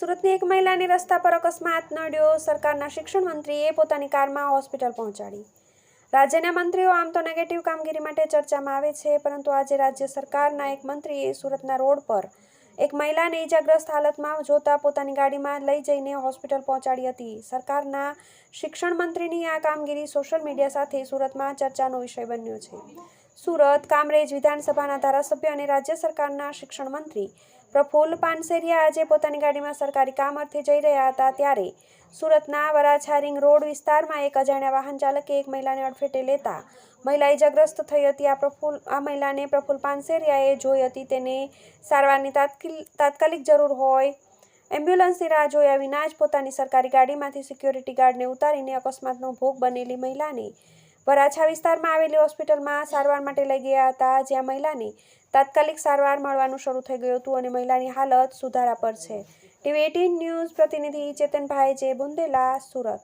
સુરતની એક મહિલાની રસ્તા પર અકસ્માત નડ્યો. સરકારના શિક્ષણ મંત્રીએ પોતાની કારમાં હોસ્પિટલ પહોંચાડી. રાજ્યના મંત્રીઓ આમ તો નેગેટિવ કામગીરી માટે ચર્ચામાં આવે છે, પરંતુ આજે રાજ્ય સરકારના એક મંત્રીએ સુરતના રોડ પર એક મહિલાને ઈજાગ્રસ્ત હાલતમાં જોતા પોતાની ગાડીમાં લઈ જઈને હોસ્પિટલ પહોંચાડી હતી. સરકારના શિક્ષણ મંત્રીની આ કામગીરી સોશિયલ મીડિયા સાથે સુરતમાં ચર્ચાનો વિષય બન્યો છે. સુરત કામરેજ વિધાનસભાના ધારાસભ્ય અને રાજ્ય સરકારના શિક્ષણ મંત્રી પ્રફુલ્લ પાનસેરિયા આજે પોતાની ગાડીમાં સરકારી કામ અર્થે જઈ રહ્યા હતા ત્યારે સુરતના વરાછા રિંગ રોડ વિસ્તારમાં એક અજાણ્યા વાહન ચાલકે એક મહિલાને અડફેટે લેતા મહિલા ઇજાગ્રસ્ત થઈ હતી. આ પ્રફુલ, આ મહિલાને પ્રફુલ્લ પાનસેરિયાએ જોઈ હતી. તેને સારવારની તાત્કાલિક જરૂર હોય એમ્બ્યુલન્સની રાહ જોયા વિના જ પોતાની સરકારી ગાડીમાંથી સિક્યોરિટી ગાર્ડને ઉતારીને અકસ્માતનો ભોગ બનેલી મહિલાને વરાછા વિસ્તારમાં આવેલી હોસ્પિટલમાં સારવાર માટે લઈ ગયા હતા, જ્યાં મહિલાને તાત્કાલિક સારવાર મળવાનું શરૂ થઈ ગયું હતું અને મહિલાની હાલત સુધારા પર છે. ટીવી એટીન ન્યૂઝ પ્રતિનિધિ ચેતનભાઈ જે બુંદેલા, સુરત.